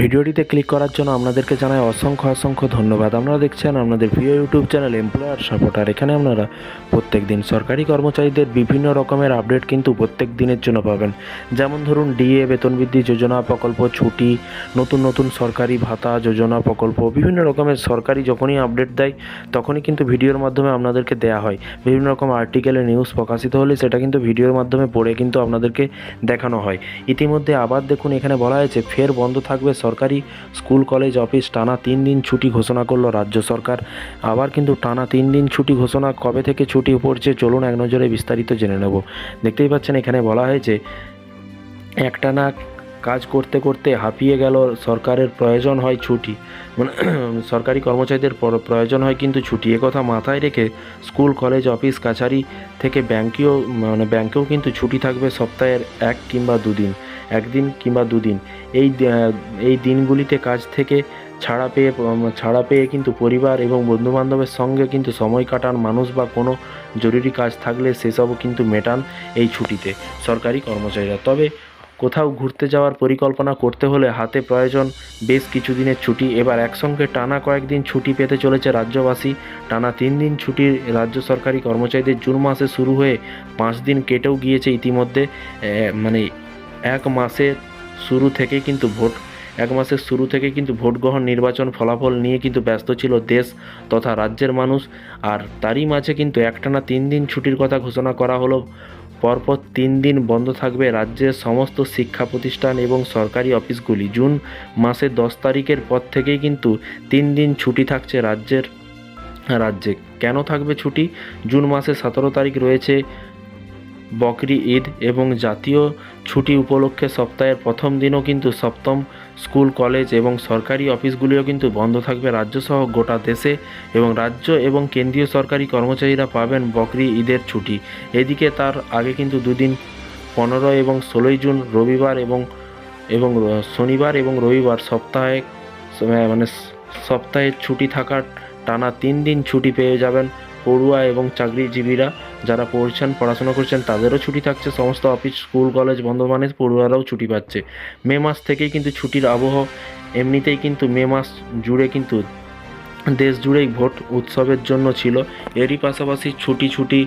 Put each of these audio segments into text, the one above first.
ভিডিওটিতে ক্লিক করার জন্য আপনাদেরকে জানাই অসংখ্য অসংখ্য ধন্যবাদ। আপনারা দেখছেন আপনাদের প্রিয় ইউটিউব চ্যানেল এমপ্লয়ার সাপোর্টার এখানে আপনারা প্রত্যেক দিন সরকারি কর্মচারীদের বিভিন্ন রকমের আপডেট কিন্তু প্রত্যেক দিনের জন্য পাবেন। যেমন ধরুন ডিএ বেতন বৃদ্ধি, যোজনা প্রকল্প, ছুটি, নতুন নতুন সরকারি ভাতা, যোজনা প্রকল্প, বিভিন্ন রকমের সরকারি যখনই আপডেট দেয়, তখনই কিন্তু ভিডিওর মাধ্যমে আপনাদেরকে দেওয়া হয়। বিভিন্ন রকম আর্টিকেলে নিউজ প্রকাশিত হলে সেটা কিন্তু ভিডিওর মাধ্যমে পড়ে কিন্তু আপনাদেরকে দেখানো হয়। ইতিমধ্যে আবার দেখুন এখানে বলা হয়েছে, ফের বন্ধ থাকবে সরকারি স্কুল, কলেজ, অফিস টানা তিন দিন ছুটি ঘোষণা করল রাজ্য সরকার। আবার কিন্তু টানা তিন দিন ছুটি ঘোষণা কবে থেকে ছুটি পড়ছে চলুন এক নজরে বিস্তারিত জেনে নেব। দেখতেই পাচ্ছেন এখানে বলা হয়েছে একটানা কাজ করতে করতে হাঁপিয়ে গেল। সরকারের প্রয়োজন হয় ছুটি। মানে সরকারি কর্মচারীদের প্রয়োজন হয় কিন্তু ছুটি। একথা মাথায় রেখে স্কুল, কলেজ, অফিস, কাছারি থেকে ব্যাঙ্কেও মানে ব্যাঙ্কেও কিন্তু ছুটি থাকবে সপ্তাহের এক কিংবা দুদিন। একদিন কিংবা দুদিন। এই এই দিনগুলিতে কাজ থেকে ছাড়া পেয়ে ছাড়া পেয়ে কিন্তু পরিবার এবং বন্ধুবান্ধবের সঙ্গে কিন্তু সময় কাটান মানুষ বা কোনো জরুরি কাজ থাকলে সেসবও কিন্তু মেটান এই ছুটিতে সরকারি কর্মচারীরা। তবে কোথাও ঘুরতে যাওয়ার পরিকল্পনা করতে হলে হাতে প্রয়োজন বেশ কিছুদিনের ছুটি। এবার একসঙ্গে টানা কয়েকদিন ছুটি পেতে চলেছে রাজ্যবাসী। টানা তিন দিন ছুটির রাজ্য সরকারি কর্মচারীদের জুন মাসে শুরু হয়ে পাঁচ দিন কেটেও গিয়েছে ইতিমধ্যে। মানে এক মাসের শুরু থেকে কিন্তু ভোট, এক মাসের শুরু থেকে কিন্তু ভোট গ্রহণ নির্বাচন ফলাফল নিয়ে কিন্তু ব্যস্ত ছিল দেশ তথা রাজ্যের মানুষ। আর তারই মাঝে কিন্তু একটানা তিন দিন ছুটির কথা ঘোষণা করা হলো পরপর তিন দিন বন্ধ থাকবে রাজ্যের সমস্ত শিক্ষা প্রতিষ্ঠান এবং সরকারি অফিসগুলি। জুন মাসের দশ তারিখের পর থেকেই কিন্তু তিন দিন ছুটি থাকছে রাজ্যের, রাজ্যে। কেন থাকবে ছুটি? জুন মাসের সতেরো তারিখ রয়েছে বকরি ঈদ এবং জাতীয় ছুটি উপলক্ষে সপ্তাহের প্রথম দিনও কিন্তু সপ্তম স্কুল, কলেজ এবং সরকারি অফিসগুলিও কিন্তু বন্ধ থাকবে রাজ্যসহ গোটা দেশে এবং রাজ্য এবং কেন্দ্রীয় সরকারি কর্মচারীরা পাবেন বকরি ঈদের ছুটি। এদিকে তার আগে কিন্তু দুদিন পনেরো এবং ষোলোই জুন রবিবার এবং এবং শনিবার এবং রবিবার সপ্তাহে মানে সপ্তাহের ছুটি থাকার টানা তিন দিন ছুটি পেয়ে যাবেন পড়ুয়া এবং চাকরিজীবীরা যারা পড়ছেন, পড়াশোনা করছেন, তাদেরও ছুটি থাকছে। সমস্ত অফিস, স্কুল, কলেজ বন্ধ মানে পড়ুয়ারাও ছুটি পাচ্ছে। মে মাস থেকেই কিন্তু ছুটির আবহ, এমনিতেই কিন্তু মে মাস জুড়ে কিন্তু দেশ জুড়েই ভোট উৎসবের জন্য ছিল। এরই পাশাপাশি ছুটি ছুটি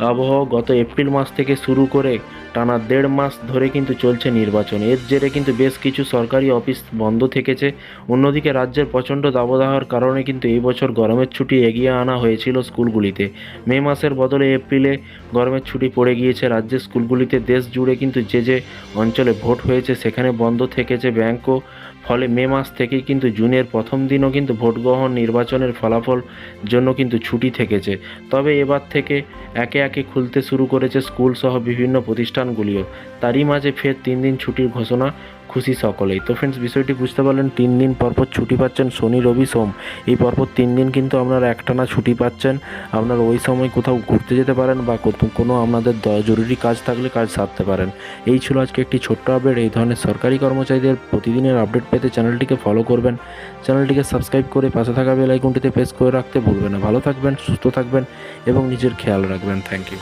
আবহ গত এপ্রিল মাস থেকে শুরু করে টানা দেড় মাস ধরে কিন্তু চলছে নির্বাচন। এর জেরে কিন্তু বেশ কিছু সরকারি অফিস বন্ধ থেকেছে। অন্যদিকে রাজ্যের প্রচণ্ড দাবদাহর কারণে কিন্তু এই বছর গরমের ছুটি এগিয়ে আনা হয়েছিল স্কুলগুলিতে। মে মাসের বদলে এপ্রিলে গরমের ছুটি পড়ে গিয়েছে। রাজ্যের স্কুলগুলিতে দেশ জুড়ে কিন্তু যে যে অঞ্চলে ভোট হয়েছে সেখানে বন্ধ থেকেছে ব্যাংকও ফলে মে মাস থেকেই কিন্তু জুনের প্রথম দিনও কিন্তু ভোট গ্রহণ নির্বাচনের ফলাফল জন্য কিন্তু ছুটি থেকেছে। তবে এবার থেকে একে একে খুলতে শুরু করেছে স্কুলসহ বিভিন্ন প্রতিষ্ঠানগুলিও। তারই মাঝে ফের তিন দিন ছুটির ঘোষণা খুশি সকলেই। তো ফ্রেন্ডস বিষয়টি বুঝতে পারলেন, তিন দিন পরপর ছুটি পাচ্ছেন শনি, রবি, সোম। এই পরপর তিন দিন কিন্তু আপনারা একটানা ছুটি পাচ্ছেন। আপনারা ওই সময় কোথাও ঘুরতে যেতে পারেন বা কোনো আপনাদের জরুরি কাজ থাকলে কাজ সারতে পারেন। এই ছিল আজকে একটি ছোট্ট আপডেট এই ধরনের সরকারি কর্মচারীদের প্রতিদিনের আপডেট পেতে চ্যানেলটিকে ফলো করবেন। চ্যানেলটিকে সাবস্ক্রাইব করে পাশে থাকা বেল আইকনটিতে প্রেস করে রাখতে ভুলবেন না। ভালো থাকবেন, সুস্থ থাকবেন এবং নিজের খেয়াল রাখবেন। Thank you